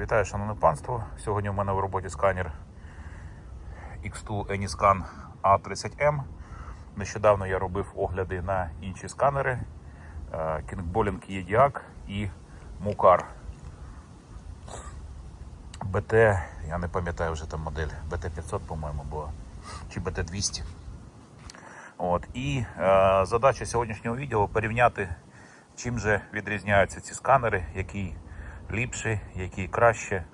Вітаю, шановне панство. Сьогодні в мене в роботі сканер X2 Anyscan A30M. Нещодавно я робив огляди на інші сканери е, Kingboling EDIAC і Mukar. BT, я не пам'ятаю вже там модель, BT500, по-моєму, була, чи BT200. От. І е, задача сьогоднішнього відео порівняти, чим же відрізняються ці сканери, який ліпший, який краще.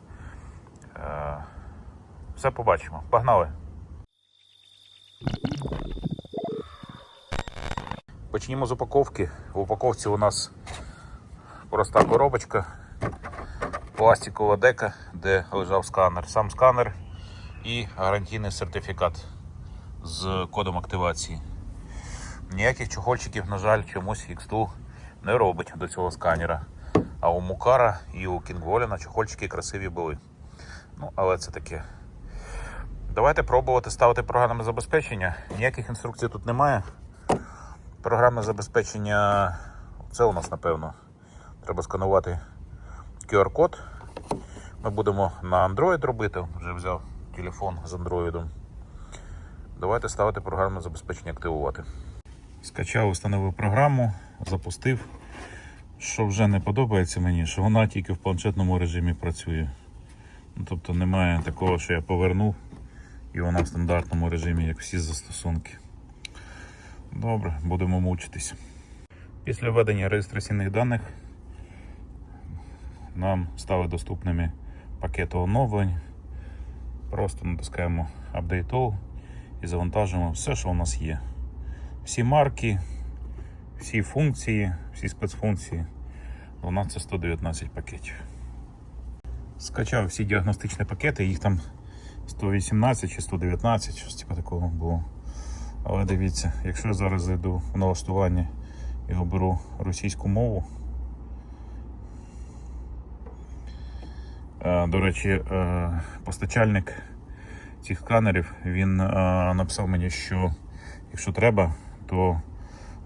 Е, все побачимо. Погнали! Почнімо з упаковки. В упаковці у нас проста коробочка, пластикова дека, де лежав сканер, сам сканер і гарантійний сертифікат з кодом активації. Ніяких чохольчиків, на жаль, чомусь X2 не робить до цього сканера. А у Мукара і у Кінгволіна чохольчики красиві були. Ну, але це таке. Давайте пробувати ставити програмне забезпечення. Ніяких інструкцій тут немає. Програмне забезпечення це у нас, напевно. Треба сканувати QR-код. Ми будемо на Android робити. Вже взяв телефон з Android. Давайте ставити програмне забезпечення активувати. Скачав, установив програму, запустив. Що вже не подобається мені, що вона тільки в планшетному режимі працює. Ну, тобто немає такого, що я повернув і вона в стандартному режимі, як всі застосунки. Добре, будемо мучитись. Після введення реєстраційних даних нам стали доступними пакети оновлень. Просто натискаємо Update All і завантажуємо все, що у нас є. Всі марки, всі функції, всі спецфункції. Нас це 119 пакетів. Скачав всі діагностичні пакети, їх там 118 чи 119, щось типу такого було. Але дивіться, якщо я зараз зайду в налаштування і оберу російську мову. Е, До речі, е, постачальник цих сканерів він е, написав мені, що якщо треба, то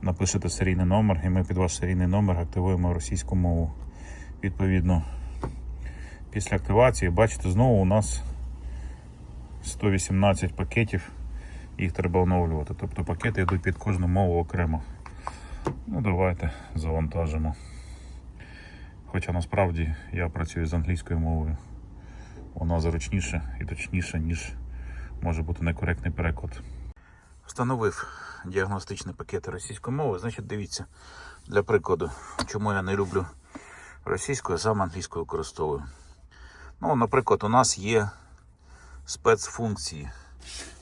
напишете серійний номер, і ми під ваш серійний номер активуємо російську мову. Відповідно, після активації, бачите, знову у нас 118 пакетів, їх треба оновлювати. Тобто пакети йдуть під кожну мову окремо. Ну, давайте завантажимо. Хоча насправді я працюю з англійською мовою. Вона зручніша і точніша, ніж може бути некоректний переклад. Встановив діагностичні пакети російської мови. Значить, дивіться, для прикладу, чому я не люблю російську, а саме англійською використовую. Ну, наприклад, у нас є спецфункції.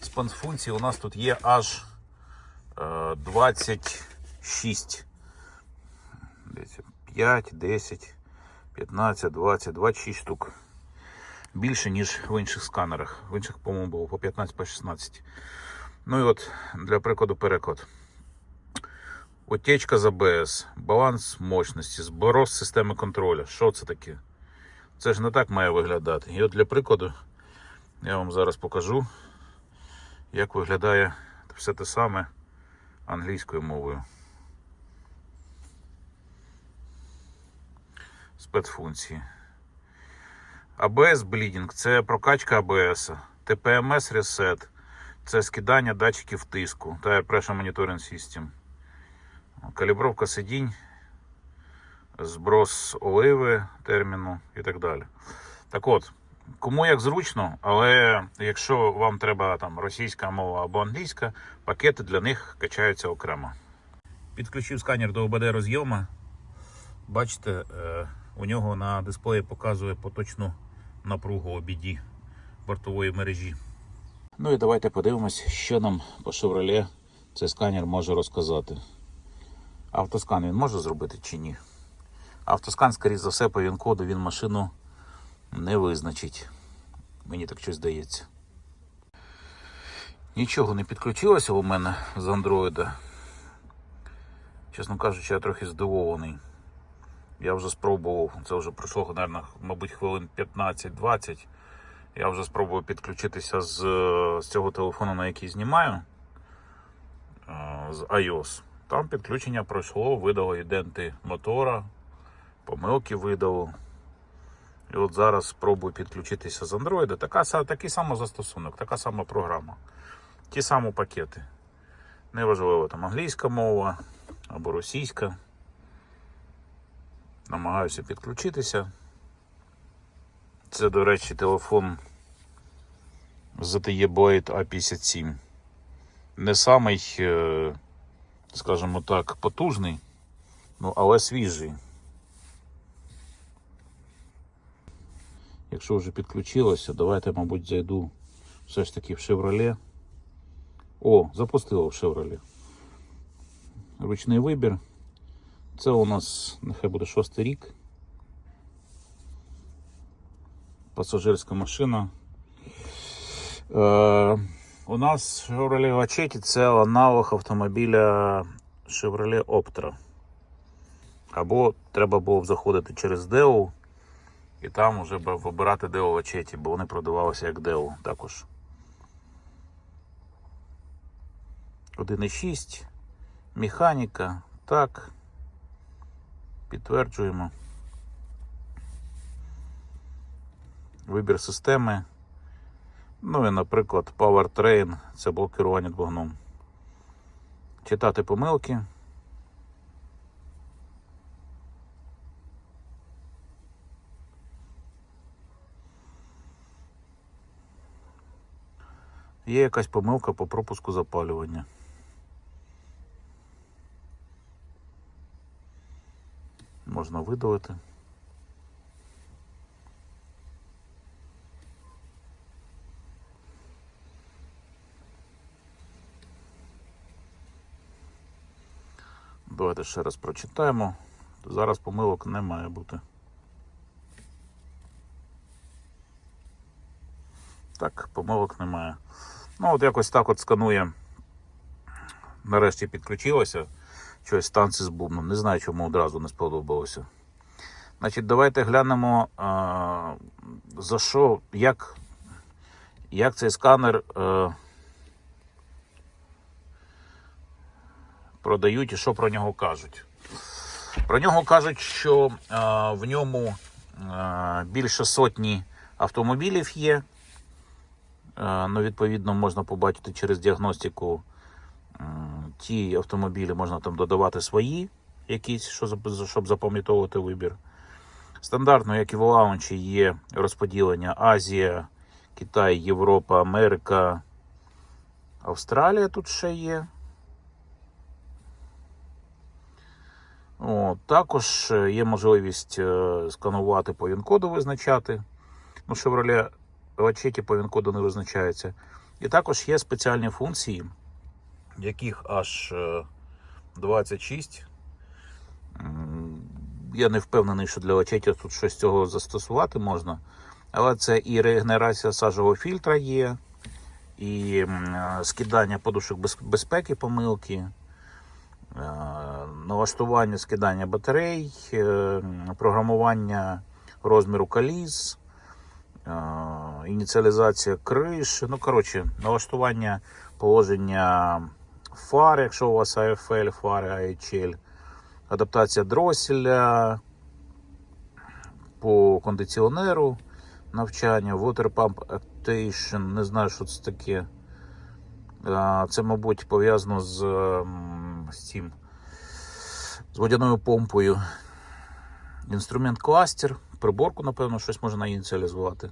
Спецфункції у нас тут є аж е, 26. 5, 10, 15, 20, 26 штук. Більше, ніж в інших сканерах. В інших, по-моєму, було по 15, по 16. Ну і от для прикладу переклад. Утечка з АБС, баланс мощності, зброс системи контролю. Що це таке? Це ж не так має виглядати. І от для прикладу я вам зараз покажу, як виглядає все те саме англійською мовою. Спецфункції. ABS Bleeding це прокачка ABS, TPMS Reset це скидання датчиків тиску, Tire Pressure Monitoring System, калібровка сидінь, зброс оливи терміну і так далі. Так от, кому як зручно, але якщо вам треба там російська мова або англійська, пакети для них качаються окремо. Підключив сканер до ОБД розйому. Бачите, е, у нього на дисплеї показує поточну напругу OBD бортової мережі. Ну і давайте подивимось, що нам по Chevrolet цей сканер може розказати. Автоскан він може зробити чи ні? Автоскан, скоріше за все, по він-коду він машину не визначить. Мені так щось здається. Нічого не підключилося у мене з андроїда. Чесно кажучи, я трохи здивований. Я вже спробував, це вже пройшло, мабуть, хвилин 15-20. Я вже спробував підключитися з, з цього телефону, на який знімаю е, з iOS. Там підключення пройшло, видало іденти мотора, помилки видало. І от зараз спробую підключитися з Android. Така, такий самий застосунок, така сама програма. Ті самі пакети. Неважливо, там англійська мова або російська. Намагаюся підключитися. Це, до речі, телефон ZTE Blade A57. Не самий, е, скажімо так, потужний, ну, але свіжий. Якщо вже підключилося, давайте, мабуть, зайду все ж таки в Chevrolet. О, запустило в Chevrolet. Ручний вибір. Це у нас нехай буде шостий рік. Пасажирська машина. Е, у нас Chevrolet Vacheti це аналог автомобіля Chevrolet Optra. Або треба було б заходити через Deo і там вже вибирати Deo Vacheti, бо вони продавалися як Deo також. 1.6, механіка, так. Підтверджуємо. Вибір системи. Ну і, наприклад, Powertrain це блок керування двигуном. Читати помилки. Є якась помилка по пропуску запалювання. Можна видалити. Давайте ще раз прочитаємо. Зараз помилок не має бути. Так, помилок немає. Ну, от якось так от сканує. Нарешті підключилося. Щось танці з бубном. Не знаю, чому одразу не сподобалося. Значить, давайте глянемо, за що, як, як цей сканер продають і що про нього кажуть. Про нього кажуть, що е, в ньому е, більше сотні автомобілів є. Е, Ну, відповідно, можна побачити через діагностику м, ті автомобілі, можна там додавати свої якісь, що щоб запам'ятовувати вибір. Стандартно, як і в лаунчі, є розподілення Азія, Китай, Європа, Америка, Австралія тут ще є. О, також е, є можливість е, сканувати по він-коду визначати. Ну, Chevrolet Vacheti по він-коду не визначається. І також є спеціальні функції, яких аж е, 26. Я не впевнений, що для Vacheti тут щось цього застосувати можна. Але це і регенерація сажового фільтра є, і е, скидання подушок безпеки, помилки, е, налаштування скидання батарей, е, програмування розміру коліс, е, ініціалізація криш. Ну, коротше, налаштування положення фар, якщо у вас AFL, фари AHL, адаптація дроселя по кондиціонеру, навчання, Water Pump Actation, не знаю, що це таке. Це, мабуть, пов'язано з, з цим з водяною помпою. Інструмент кластер, приборку, напевно, щось можна ініціалізувати.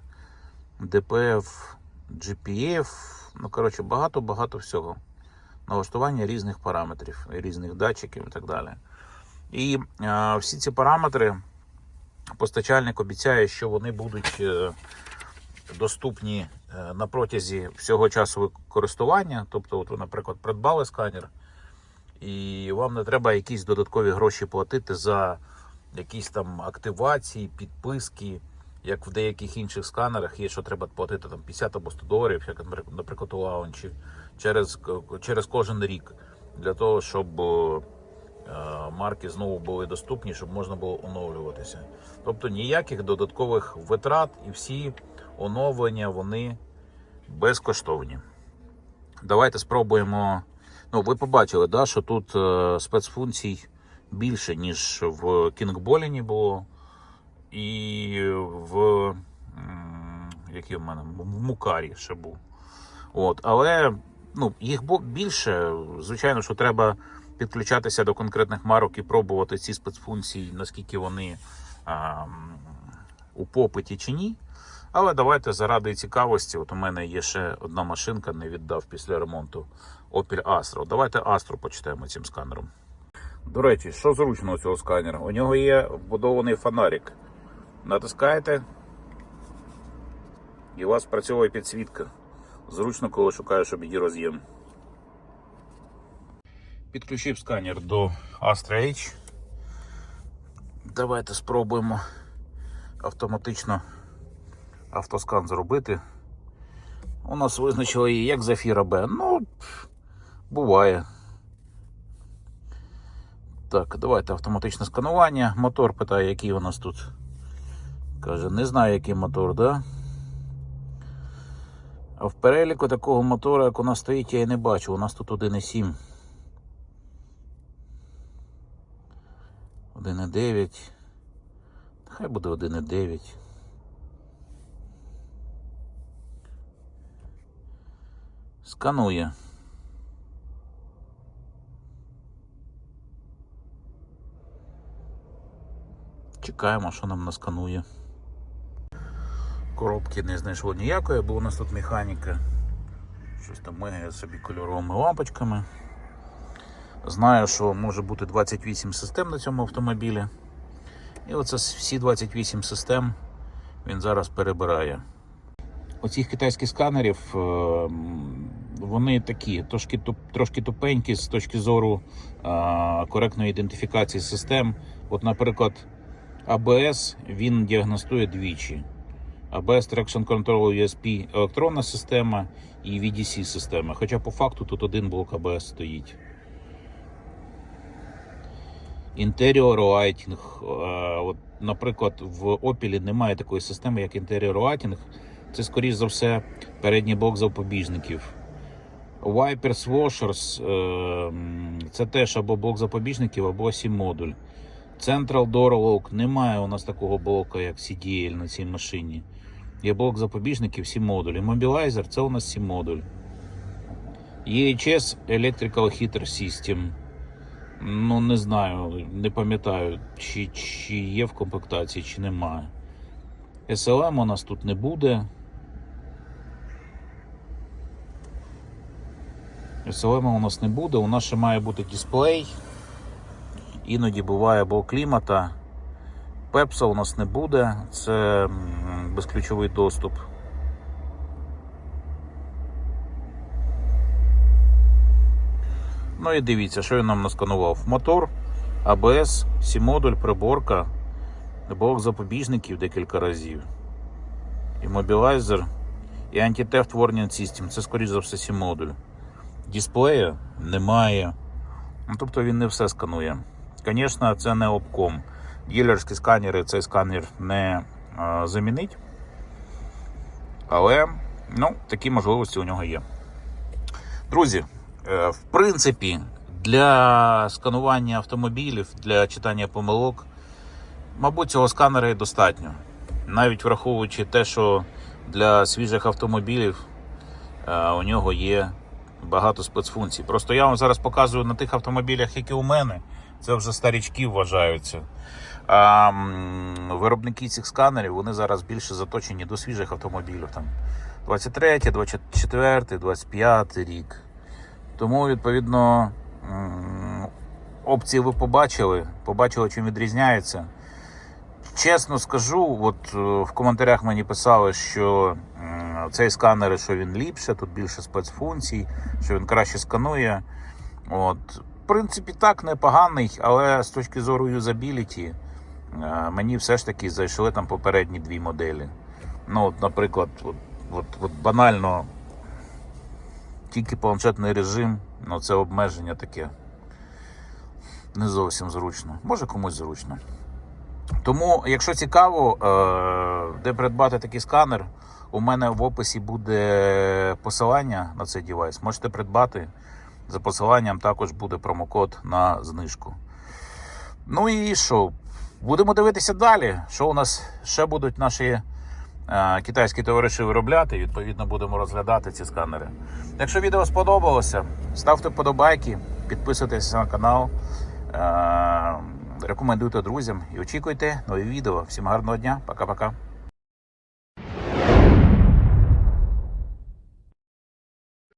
DPF, GPF, ну, коротше, багато-багато всього. Налаштування різних параметрів, різних датчиків і так далі. І е, всі ці параметри постачальник обіцяє, що вони будуть е, доступні е, на протязі всього часу користування. Тобто, от ви, наприклад, придбали сканер, і вам не треба якісь додаткові гроші платити за якісь там активації, підписки. Як в деяких інших сканерах є, що треба платити там 50 або 100 доларів, як наприклад у лаунчі, через, через кожен рік, для того, щоб е, марки знову були доступні, щоб можна було оновлюватися. Тобто ніяких додаткових витрат і всі оновлення вони безкоштовні. Давайте спробуємо. Ну, ви побачили, да, що тут е, спецфункцій більше, ніж в Кінгболіні було. і в, який в мене, в Мукарі ще був. От, але ну, їх більше. Звичайно, що треба підключатися до конкретних марок і пробувати ці спецфункції, наскільки вони а, у попиті чи ні. Але давайте заради цікавості. От у мене є ще одна машинка, не віддав після ремонту Opel Astra. Давайте Astra почитаємо цим сканером. До речі, що зручно у цього сканера? У нього є вбудований фонарик. Натискаєте, і у вас працює підсвітка. Зручно, коли шукаєш обіді роз'єм. Підключив сканер до Astra H. Давайте спробуємо автоматично автоскан зробити. У нас визначили її як Zafira B. Ну, буває. Так, давайте автоматичне сканування. Мотор питає, який у нас тут. Каже, не знаю, який мотор, да? А в переліку такого мотора, як у нас стоїть, я і не бачу. У нас тут 1,7. 1,9. Хай буде 1,9. Сканує. Чекаємо, що нам насканує. Коробки не знайшло ніякої, бо у нас тут механіка. Щось там мигає собі кольоровими лампочками. Знаю, що може бути 28 систем на цьому автомобілі. І оце всі 28 систем він зараз перебирає. Оцих китайських сканерів е, вони такі, трошки, трошки тупенькі з точки зору е, коректної ідентифікації систем. От, наприклад, ABS він діагностує двічі. ABS Traction Control USP електронна система і VDC система. Хоча по факту тут один блок ABS стоїть. Interior Lighting. От, наприклад, в Opel немає такої системи, як Interior Lighting. Це, скоріш за все, передній блок запобіжників. Wipers Washers е, це теж або блок запобіжників, або сім-модуль. Central Door Lock немає у нас такого блока, як CDL на цій машині. Є блок запобіжників, сім модуль. Immobilizer це у нас сім модуль. EHS Electrical Heater System. Ну, не знаю, не пам'ятаю, чи, чи є в комплектації, чи немає. SLM у нас тут не буде. SLM у нас не буде. У нас ще має бути дисплей. Іноді буває блок клімата. Пепса у нас не буде. Це безключовий доступ. Ну і дивіться, що він нам насканував. Мотор, АБС, сі-модуль, приборка, блок запобіжників декілька разів. Іммобілайзер і Anti-Theft Warning System. Це, скоріш за все, сі-модуль. Дисплея немає. Ну, тобто він не все сканує. Звісно, це не обком. Ділерські сканери цей сканер не е, замінить. Але ну, такі можливості у нього є. Друзі, е, в принципі, для сканування автомобілів, для читання помилок, мабуть, цього сканера і достатньо. Навіть враховуючи те, що для свіжих автомобілів е, у нього є багато спецфункцій. Просто я вам зараз показую на тих автомобілях, які у мене. Це вже старічки вважаються. А виробники цих сканерів вони зараз більше заточені до свіжих автомобілів. Там 23, 24, 25 рік. Тому, відповідно, опції ви побачили, побачили, чим відрізняється. Чесно скажу, от е, в коментарях мені писали, що цей сканер, що він ліпше, тут більше спецфункцій, що він краще сканує. От. В принципі, так, непоганий, але з точки зору юзабіліті е, мені все ж таки зайшли там попередні дві моделі. Ну, от, наприклад, от, от, от банально тільки планшетний режим, ну це обмеження таке. Не зовсім зручно. Може комусь зручно. Тому, якщо цікаво, е, де придбати такий сканер, у мене в описі буде посилання на цей дівайс. Можете придбати. За посиланням також буде промокод на знижку. Ну і що? Будемо дивитися далі. Що у нас ще будуть наші е, китайські товариші виробляти, відповідно, будемо розглядати ці сканери. Якщо відео сподобалося, ставте вподобайки, підписуйтесь на канал. Е, рекомендуйте друзям і очікуйте нові відео. Всім гарного дня, пока-пока.